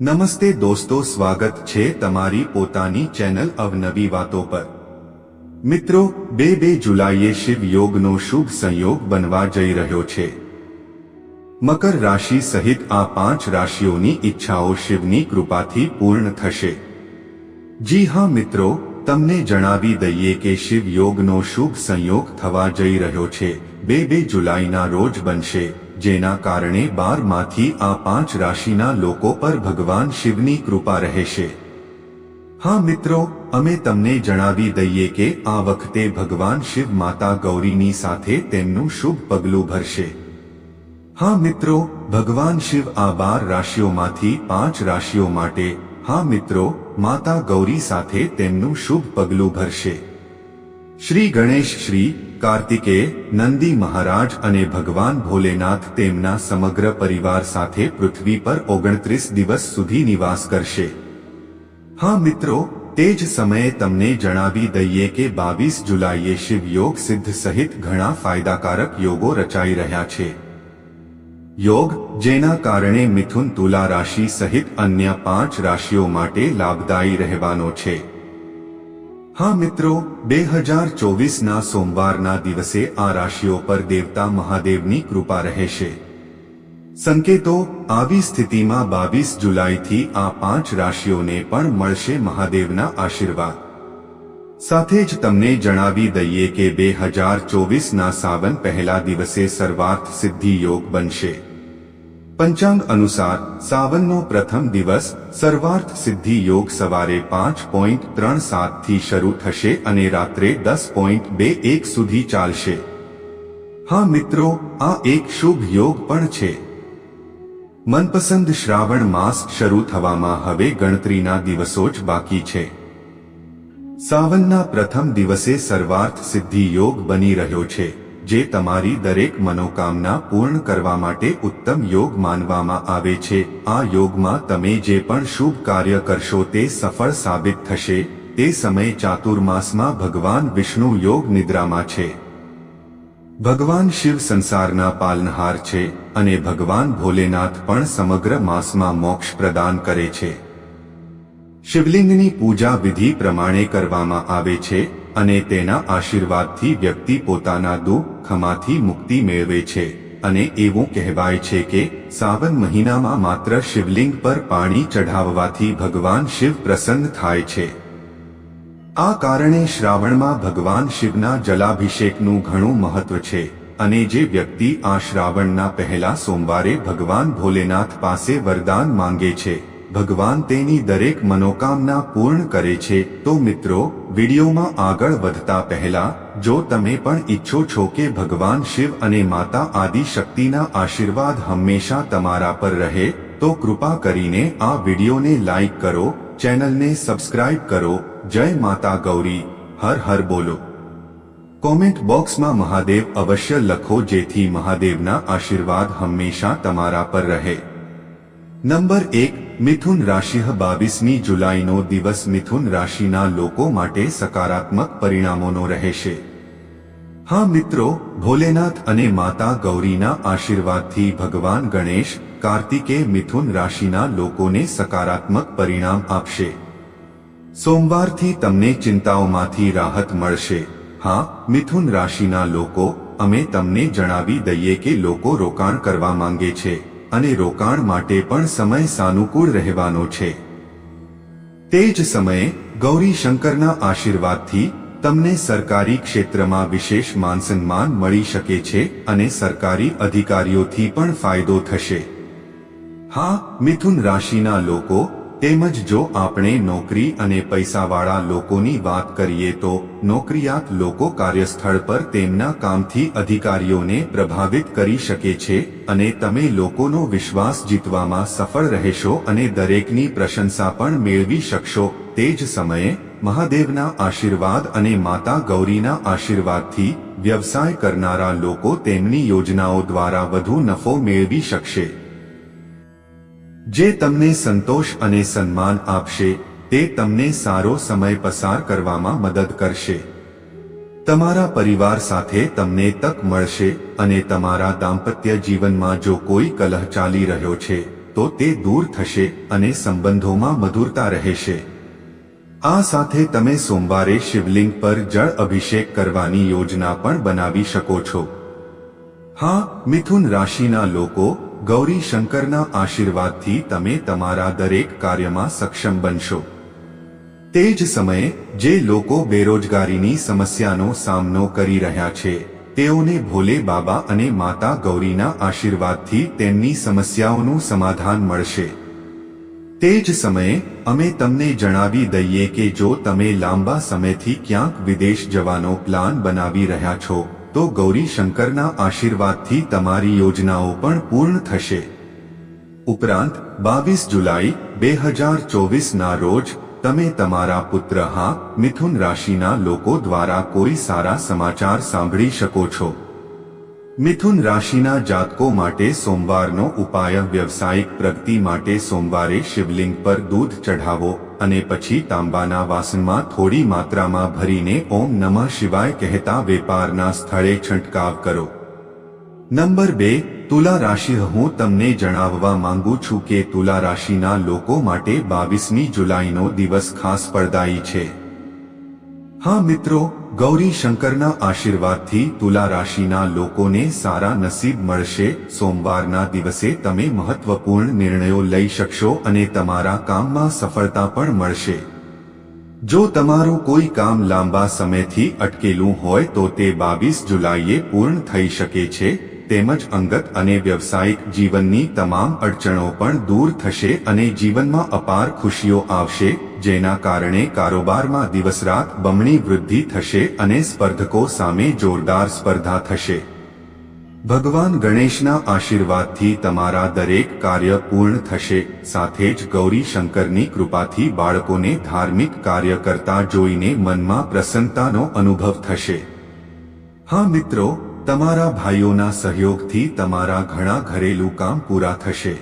નમસ્તે દોસ્તો, સ્વાગત છે તમારી પોતાની ચેનલ અવનવી વાતો પર. મિત્રો, બે બે જુલાઈએ શિવ યોગનો શુભ સંયોગ બનવા જઈ રહ્યો છે. મકર રાશિ સહિત આ પાંચ રાશિઓની ઈચ્છાઓ શિવની કૃપાથી પૂર્ણ થશે. જી હા, મિત્રો, તમને જણાવી દઈએ કે શિવ યોગનો શુભ સંયોગ થવા જઈ રહ્યો છે. બે બે જુલાઈના રોજ બનશે. જેના કારણે બારમાંથી આ પાંચ રાશિના લોકો પર ભગવાન શિવની કૃપા રહેશે. હા મિત્રો, અમે તમને જણાવી દઈએ કે આ વખતે ભગવાન શિવ માતા ગૌરીની સાથે તેમનું શુભ પગલું ભરશે. હા મિત્રો, ભગવાન શિવ આ બાર રાશિઓમાંથી પાંચ રાશિઓ માટે, હા મિત્રો, માતા ગૌરી સાથે તેમનું શુભ પગલું ભરશે. શ્રી ગણેશ શ્રી કાર્તિકેય નંદી મહારાજ અને ભગવાન ભોલેનાથ તેમના સમગ્ર પરિવાર સાથે પૃથ્વી પર ઓગણત્રીસ દિવસ સુધી નિવાસ કરશે. હા મિત્રો, તે જ સમયે તમને જણાવી દઈએ કે બાવીસ જુલાઈએ શિવ યોગ સિદ્ધ સહિત ઘણા ફાયદાકારક યોગો રચાઈ રહ્યા છે. યોગ, જેના કારણે મિથુન તુલા રાશિ સહિત અન્ય પાંચ રાશિઓ માટે લાભદાયી રહેવાનો છે. હા મિત્રો, બે હજાર ચોવીસના સોમવારના દિવસે આ રાશિઓ પર દેવતા મહાદેવની કૃપા રહેશે. સંકેતો, આવી સ્થિતિમાં બાવીસ જુલાઈથી આ પાંચ રાશિઓને પણ મળશે મહાદેવના આશીર્વાદ. સાથે જ તમને જણાવી દઈએ કે બે હજાર ચોવીસના સાવન પહેલા દિવસે સર્વાર્થ સિદ્ધિ યોગ બનશે. પંચાંગ અનુસાર સાવનનો પ્રથમ દિવસ સર્વાર્થ સિદ્ધિ યોગ સવારે પાંચ પોઈન્ટ ત્રણ સાતથી શરૂ થશે અને રાત્રે દસ પોઈન્ટ બે એક સુધી ચાલશે. હા મિત્રો, આ એક શુભ યોગ પણ છે. મનપસંદ શ્રાવણ માસ શરૂ થવામાં હવે ગણતરીના દિવસો જ બાકી છે. સાવનના પ્રથમ દિવસે સર્વાર્થ સિદ્ધિ યોગ બની રહ્યો છે. જે તમારી દરેક મનોકામના પૂર્ણ કરવા માટે ઉત્તમ યોગ માનવામાં આવે છે. આ યોગમાં તમે જે પણ શુભ કાર્ય કરશો તે સફળ સાબિત થશે. તે સમય ચાતુર્માસમાં ભગવાન વિષ્ણુ યોગ નિદ્રામાં છે. ભગવાન શિવ સંસારના પાલનહાર છે અને ભગવાન ભોલેનાથ પણ સમગ્ર માસમાં મોક્ષ પ્રદાન કરે છે. શિવલિંગની પૂજા વિધિ પ્રમાણે કરવામાં આવે છે. અને તેના આશીર્વાદથી વ્યક્તિ પોતાના દુઃખમાંથી મુક્તિ મેળવે છે. અને એવું કહેવાય છે કે, સાવન મહિનામાં માત્ર શિવલિંગ પર પાણી ચઢાવવાથી ભગવાન શિવ પ્રસન્ન થાય છે. આ કારણે શ્રાવણમાં ભગવાન શિવના જલાભિષેકનું ઘણું મહત્વ છે. અને જે વ્યક્તિ આ શ્રાવણના પહેલા સોમવારે ભગવાન ભોલેનાથ પાસે વરદાન માંગે છે ભગવાન તેની દરેક મનોકામના પૂર્ણ કરે છે. તો મિત્રો, વિડીયોમાં આગળ વધતા પહેલા, જો તમે પણ ઈચ્છો છો કે ભગવાન શિવ અને માતા આદિ શક્તિના આશીર્વાદ હંમેશા તમારા પર રહે, તો કૃપા કરીને આ વિડીયોને લાઈક કરો, ચેનલને સબસ્ક્રાઇબ કરો. જય માતા ગૌરી. હર હર બોલો. કોમેન્ટ બોક્સમાં મહાદેવ અવશ્ય લખો જેથી મહાદેવના આશીર્વાદ હંમેશા તમારા પર રહે. નંબર એક, મિથુન રાશિ બાવીસમી જુલાઈનો દિવસ મિથુન રાશિના લોકો માટે સકારાત્મક પરિણામોનો રહેશે. હા મિત્રો, ભોલેનાથ અને માતા ગૌરીના આશીર્વાદથી ભગવાન ગણેશ, કાર્તિકે મિથુન રાશિના લોકોને સકારાત્મક પરિણામ આપશે. સોમવારથી તમને ચિંતાઓમાંથી રાહત મળશે. હા, મિથુન રાશિના લોકો, અમે તમને જણાવી દઈએ કે લોકો રોકાણ કરવા માંગે છે. અને રોકાણ માટે પણ સમય સાનુકૂળ રહેવાનો છે. તે જ સમયે, ગૌરી શંકરના આશીર્વાદથી તમને સરકારી ક્ષેત્રમાં વિશેષ માનસન્માન મળી શકે છે અને સરકારી અધિકારીઓથી પણ ફાયદો થશે. હા, મિથુન રાશિના લોકો તેમજ જો આપણે નોકરી અને પૈસાવાળા લોકોની વાત કરીએ તો નોકરિયાત લોકો કાર્યસ્થળ પર તેમના કામથી અધિકારીઓને પ્રભાવિત કરી શકે છે અને તમે લોકોનો વિશ્વાસ જીતવામાં સફળ રહેશો અને દરેકની પ્રશંસા પણ મેળવી શકશો. તે જ સમયે મહાદેવના આશીર્વાદ અને માતા ગૌરીના આશીર્વાદથી વ્યવસાય કરનારા લોકો તેમની યોજનાઓ દ્વારા વધુ નફો મેળવી શકશે. જે તમને સંતોષ અને સન્માન આપશે, તે તમને સારો સમય પસાર કરવામાં મદદ કરશે. તમારા પરિવાર સાથે તમને તક મળશે અને તમારા દાંપત્ય જીવનમાં જો કોઈ કલહ ચાલી રહ્યો છે, તો તે દૂર થશે અને સંબંધોમાં મધુરતા રહેશે. આ સાથે તમે સોમવારે શિવલિંગ પર જળ અભિષેક કરવાની યોજના પણ બનાવી શકો છો. હા, મિથુન રાશિના લોકો ગૌરી શંકરના આશીર્વાદથી તમે તમારા દરેક કાર્યમાં સક્ષમ બનશો. તે જ સમયે, જે લોકો બેરોજગારીની સમસ્યાનો સામનો કરી રહ્યા છે, તેઓને ભોલે બાબા અને માતા ગૌરીના આશીર્વાદથી તેમની સમસ્યાઓનું સમાધાન મળશે. તે જ સમયે, અમે તમને જણાવી દઈએ કે જો તમે લાંબા સમયથી ક્યાંક વિદેશ જવાનો પ્લાન બનાવી રહ્યા છો તો ગૌરી શંકરના આશીર્વાદથી તમારી યોજનાઓ પણ પૂર્ણ થશે. ઉપરાંત, બાવીસ જુલાઈ, બે હજાર ચોવીસના રોજ, તમે તમારા પુત્ર હા, મિથુન રાશિના લોકો દ્વારા કોઈ સારા સમાચાર સાંભળી શકો છો. મિથુન રાશિના જાતકો માટે સોમવારનો ઉપાય વ્યવસાયિક પ્રગતિ માટે સોમવારે શિવલિંગ પર દૂધ ચઢાવો અને પછી તાંબાના વાસણમાં થોડી માત્રામાં ભરીને ઓમ નમઃ શિવાય કહેતા વેપારના સ્થળે છંટકાવ કરો. નંબર બે, તુલા રાશિ, હું તમને જણાવવા માંગુ છું કે તુલા રાશિના લોકો માટે બાવીસમી જુલાઈનો દિવસ ખાસ પડદાયી છે. હા મિત્રો, ગૌરી શંકરના આશીર્વાદથી તુલા રાશિના લોકોને સારા નસીબ મળશે. સોમવારના દિવસે તમે મહત્વપૂર્ણ નિર્ણયો લઈ શકશો અને તમારા કામમાં સફળતા પણ મળશે. જો તમારું કોઈ કામ લાંબા સમયથી અટકેલું હોય તો તે બાવીસ જુલાઈએ પૂર્ણ થઈ શકે છે. તેમજ અંગત અને વ્યવસાયિક જીવનની તમામ અડચણો પણ દૂર થશે અને જીવનમાં અપાર ખુશીઓ આવશે. જેના કારણે કારોબારમાં દિવસ રાત બમણી વૃદ્ધિ થશે અને સ્પર્ધકો સામે જોરદાર સ્પર્ધા થશે. ભગવાન ગણેશના આશીર્વાદથી તમારા દરેક કાર્ય પૂર્ણ થશે, સાથે જ ગૌરી શંકરની કૃપાથી બાળકોને ધાર્મિક કાર્ય કરતા જોઈને મનમાં પ્રસન્નતાનો અનુભવ થશે. હા મિત્રો, તમારા ભાઈઓના સહયોગથી તમારા ઘણા ઘરેલું કામ પૂરા થશે.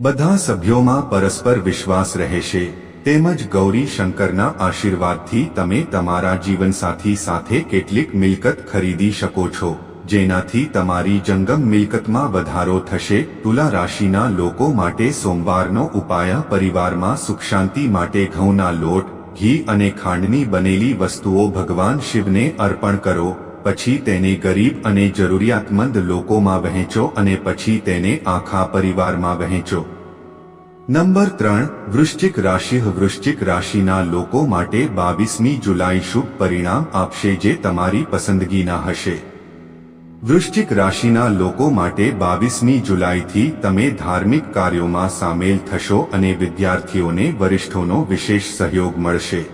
બધા સભ્યોમાં પરસ્પર વિશ્વાસ રહેશે. તેમજ ગૌરી શંકરના આશીર્વાદથી તમે તમારા જીવનસાથી સાથે કેટલીક મિલકત ખરીદી શકો છો, જેનાથી તમારી જંગમ મિલકતમાં વધારો થશે. તુલા રાશિના લોકો માટે સોમવારનો ઉપાય પરિવારમાં સુખ શાંતિ માટે ઘઉંના લોટ, ઘી અને ખાંડની બનેલી વસ્તુઓ ભગવાન શિવને અર્પણ કરો, પછી તેને ગરીબ અને જરૂરિયાતમંદ લોકોમાં વહેંચો અને પછી તેને આખા પરિવારમાં વહેંચો. નંબર ત્રણ, વૃશ્ચિક રાશિ. વૃશ્ચિક રાશિના લોકો માટે બાવીસમી જુલાઈ શુભ પરિણામ આપશે જે તમારી પસંદગીના હશે. વૃશ્ચિક રાશિના લોકો માટે બાવીસમી જુલાઈથી તમે ધાર્મિક કાર્યોમાં સામેલ થશો અને વિદ્યાર્થીઓને વરિષ્ઠોનો વિશેષ સહયોગ મળશે.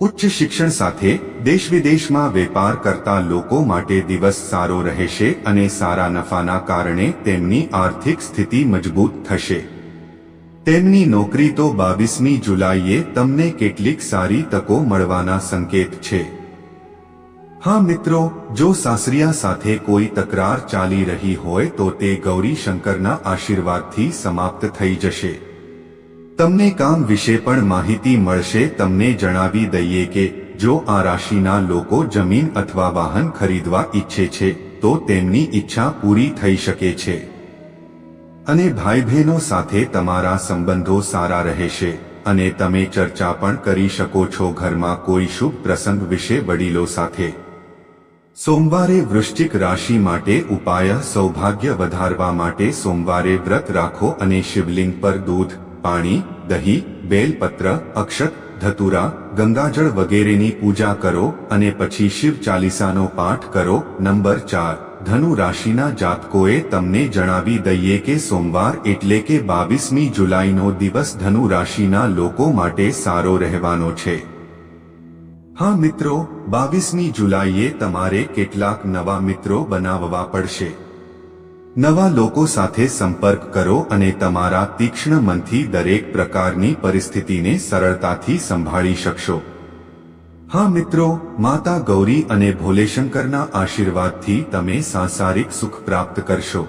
ઉચ્ચ શિક્ષણ સાથે દેશ વિદેશમાં વેપાર કરતા લોકો માટે દિવસ સારો રહેશે અને સારા નફાના કારણે તેમની આર્થિક સ્થિતિ મજબૂત થશે. તેમની નોકરી તો બાવીસમી જુલાઈએ તમને કેટલીક સારી તકો મળવાના સંકેત છે. હા મિત્રો, જો સાસરિયા સાથે કોઈ તકરાર ચાલી રહી હોય તો તે ગૌરી શંકરના આશીર્વાદથી સમાપ્ત થઈ જશે. તમને કામ વિશે પણ માહિતી મળશે, તમને જણાવી દઈએ કે, જો આ રાશિના લોકો જમીન અથવા વાહન ખરીદવા ઈચ્છે છે, તો તેમની ઈચ્છા પૂરી થઈ શકે છે. અને ભાઈ બહેનો સાથે તમારા સંબંધો સારા રહેશે અને તમે ચર્ચા પણ કરી શકો છો ઘરમાં કોઈ શુભ પ્રસંગ વિશે વડીલો સાથે. સોમવારે વૃશ્ચિક રાશિ માટે ઉપાય સૌભાગ્ય વધારવા માટે સોમવારે વ્રત રાખો અને શિવલિંગ પર દૂધ, પાણી, દહીં, બેલપત્ર, અક્ષત, ધતુરા, ગંગાજળ વગેરેની પૂજા કરો અને પછી શિવ ચાલીસાનો પાઠ કરો. નંબર ચાર. ધનુ રાશિના જાતકોએ તમને જણાવી દઈએ કે સોમવાર એટલે કે બાવીસમી જુલાઈનો દિવસ ધનુ રાશિના લોકો માટે સારો રહેવાનો છે. હા મિત્રો, બાવીસમી જુલાઈએ તમારે કેટલાક નવા મિત્રો બનાવવા પડશે. નવા લોકો સાથે સંપર્ક કરો અને તમારા તીક્ષ્ણ મનથી દરેક પ્રકારની પરિસ્થિતિને સરળતાથી સંભાળી શકશો. હા મિત્રો, માતા ગૌરી અને ભોલેશંકરના આશીર્વાદથી તમે સાંસારિક સુખ પ્રાપ્ત કરશો.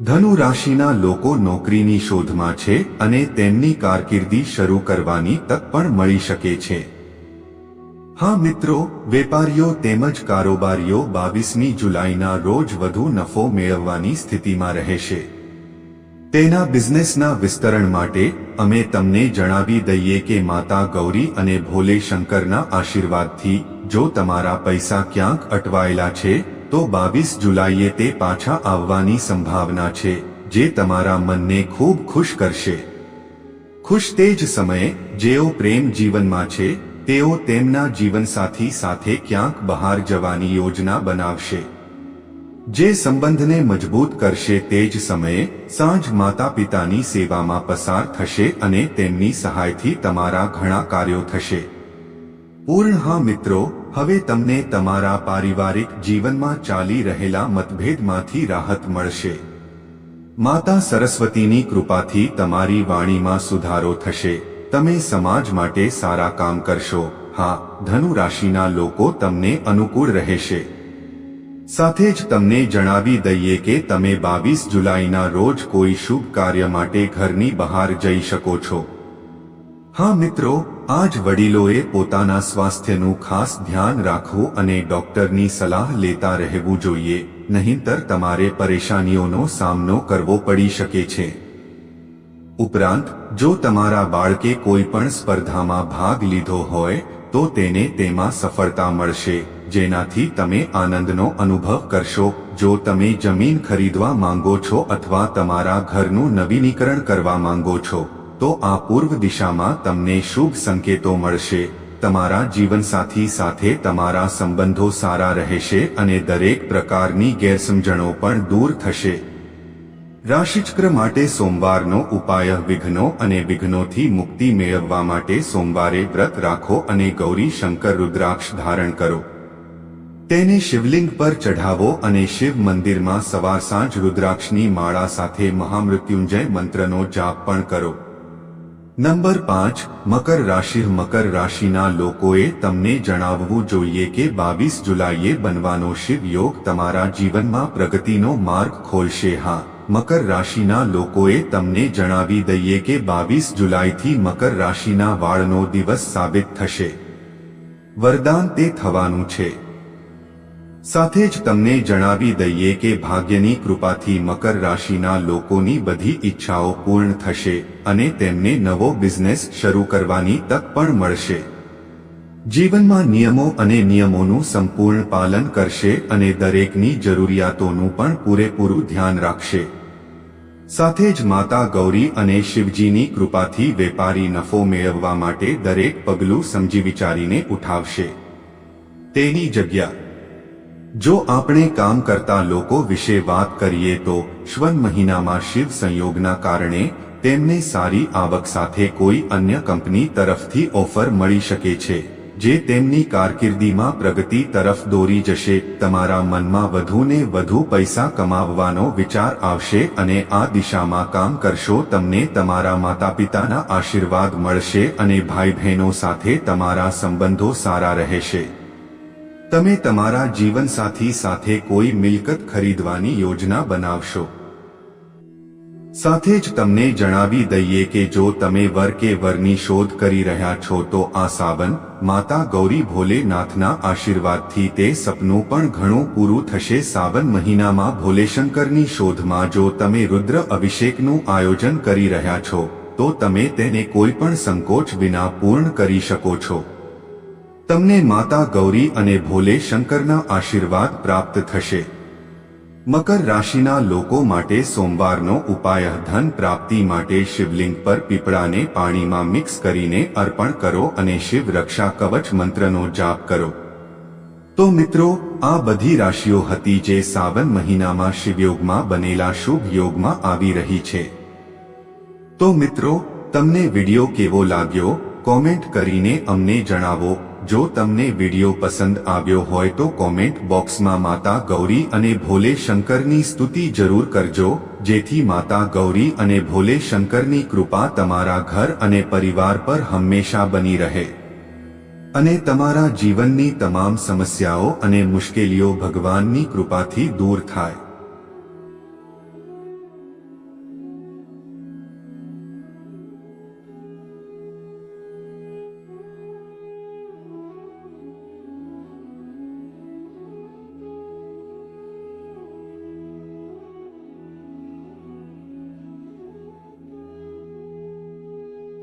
ધનુ રાશિના લોકો નોકરીની શોધમાં છે અને તેમની કારકિર્દી શરૂ કરવાની તક પણ મળી શકે છે. હા મિત્રો, વેપારીઓ તેમજ કારોબારીઓ બાવીસમી જુલાઈના રોજ વધુ નફો મેળવવાની સ્થિતિમાં રહેશે. તેના બિઝનેસના વિસ્તરણ માટે અમે તમને જણાવી દઈએ કે માતા ગૌરી અને ભોલે શંકરના આશીર્વાદથી જો તમારા પૈસા ક્યાંક અટવાયેલા છે, તો બાવીસ જુલાઈએ તે પાછા આવવાની સંભાવના છે, જે તમારા મનને ખૂબ ખુશ કરશે. ખુશ તે જ સમયે જેઓ પ્રેમ જીવનમાં છે, તેઓ તેમના જીવનસાથી સાથે ક્યાંક બહાર જવાની યોજના બનાવશે. જે સંબંધને મજબૂત કરશે તે જ સમયે સાંજ માતા પિતાની સેવામાં પસાર થશે અને તેમની સહાયથી તમારા ઘણા કાર્યો થશે. પૂર્ણ હા મિત્રો, હવે તમને તમારા પારિવારિક જીવનમાં ચાલી રહેલા મતભેદમાંથી રાહત મળશે. માતા સરસ્વતીની કૃપાથી તમારી વાણીમાં સુધારો થશે. તમે સમાજ માટે સારા કામ કરશો. હા ધનુ રાશિના લોકો તમને અનુકૂળ રહેશે. સાથે જ તમને જણાવી દઈએ કે તમે બાવીસ જુલાઈના રોજ કોઈ શુભ કાર્ય માટે ઘરની બહાર જઈ શકો છો. હા મિત્રો, આજ વડીલોએ પોતાના સ્વાસ્થ્યનું ખાસ ધ્યાન રાખવું અને ડોક્ટરની સલાહ લેતા રહેવું જોઈએ, નહીંતર તમારે પરેશાનીઓનો સામનો કરવો પડી શકે છે. ઉપરાંત, જો તમારા બાળકે કોઈ પણ સ્પર્ધામાં ભાગ લીધો હોય, તો તેને તેમાં સફળતા મળશે. જેનાથી તમે આનંદનો અનુભવ કરશો. જો તમે જમીન ખરીદવા માંગો છો અથવા તમારા ઘરનું નવીનીકરણ કરવા માંગો છો, તો આ પૂર્વ દિશામાં તમને શુભ સંકેતો મળશે. તમારા જીવનસાથી સાથે તમારા સંબંધો સારા રહેશે અને દરેક પ્રકારની ગેરસમજણો પણ દૂર થશે. રાશિચક્ર માટે સોમવારનો ઉપાય વિઘ્નો અને વિઘ્નોથી મુક્તિ મેળવવા માટે સોમવારે વ્રત રાખો અને ગૌરી શંકર રુદ્રાક્ષ ધારણ કરો. તેને શિવલિંગ પર ચઢાવો અને શિવ મંદિરમાં સવાર સાંજ રુદ્રાક્ષની માળા સાથે મહામૃત્યુંજય મંત્રનો જાપ પણ કરો. નંબર પાંચ, મકર રાશિ, મકર રાશિના લોકોએ તમને જણાવવું જોઈએ કે બાવીસ જુલાઈએ બનવાનો શિવ યોગ તમારા જીવનમાં પ્રગતિનો માર્ગ ખોલશે. હા, મકર રાશિના લોકોએ તમને જણાવી દઈએ કે બાવીસ જુલાઈથી મકર રાશિના વાળનો દિવસ સાબિત થશે. વરદાન તે થવાનું છે. સાથે જ તમને જણાવી દઈએ કે ભાગ્યની કૃપાથી મકર રાશિના લોકોની બધી ઈચ્છાઓ પૂર્ણ થશે અને તેમને નવો બિઝનેસ શરૂ કરવાની તક પણ મળશે. જીવનમાં નિયમો અને નિયમોનું સંપૂર્ણ પાલન કરશે અને દરેકની જરૂરિયાતોનું પણ પૂરેપૂરું ધ્યાન રાખશે. સાથે જ માતા ગૌરી અને શિવજીની કૃપાથી વેપારી નફો મેળવવા માટે દરેક પગલું સમજી વિચારીને ઉઠાવશે. તેની જગ્યા જો આપણે કામ કરતા લોકો વિશે વાત કરીએ તો શ્વન મહિનામાં શિવ સંયોગના કારણે તેમને સારી આવક સાથે કોઈ અન્ય કંપની તરફથી ઓફર મળી શકે છે, જે તેમની કારકિર્દીમાં પ્રગતિ તરફ દોરી જશે. તમારા મનમાં વધુને વધુ પૈસા કમાવવાનો વિચાર આવશે અને આ દિશામાં કામ કરશો તમને તમારા માતા પિતાના આશીર્વાદ મળશે અને ભાઈ બહેનો સાથે તમારા સંબંધો સારા રહેશે. તમે તમારા જીવનસાથી સાથે કોઈ મિલકત ખરીદવાની યોજના બનાવશો. સાથે જ તમને જણાવી દઈએ કે જો તમે વર કે વરની શોધ કરી રહ્યા છો તો આ સાવન માતા ગૌરી ભોલેનાથના આશીર્વાદથી તે સપનું પણ ઘણું પૂરું થશે. સાવન મહિનામાં ભોલેશંકરની શોધમાં જો તમે રુદ્ર અભિષેકનું આયોજન કરી રહ્યા છો, તો તમે તેને કોઈ પણ સંકોચ વિના પૂર્ણ કરી શકો છો. તમને માતા ગૌરી અને ભોલે શંકરના આશીર્વાદ પ્રાપ્ત થશે. મકર રાશિના લોકો માટે સોમવારનો ઉપાય ધન પ્રાપ્તિ માટે શિવલિંગ પર પીપળાને પાણીમાં મિક્સ કરીને અર્પણ કરો અને શિવ રક્ષા કવચ મંત્રનો જાપ કરો. તો મિત્રો, આ બધી રાશિઓ હતી જે સાવન મહિનામાં શિવયોગમાં બનેલા શુભ યોગમાં આવી રહી છે. તો મિત્રો, તમને વિડિયો કેવો લાગ્યો? કોમેન્ટ કરીને અમને જણાવો. જો તમને વિડિયો પસંદ આવ્યો હોય તો કોમેન્ટ બોક્સમાં માતા ગૌરી અને ભોલે શંકરની સ્તુતિ જરૂર કરજો, જેથી માતા ગૌરી અને ભોલે શંકરની કૃપા તમારા ઘર અને પરિવાર પર હંમેશા બની રહે. અને તમારા જીવનની તમામ સમસ્યાઓ અને મુશ્કેલીઓ ભગવાનની કૃપાથી દૂર થાય.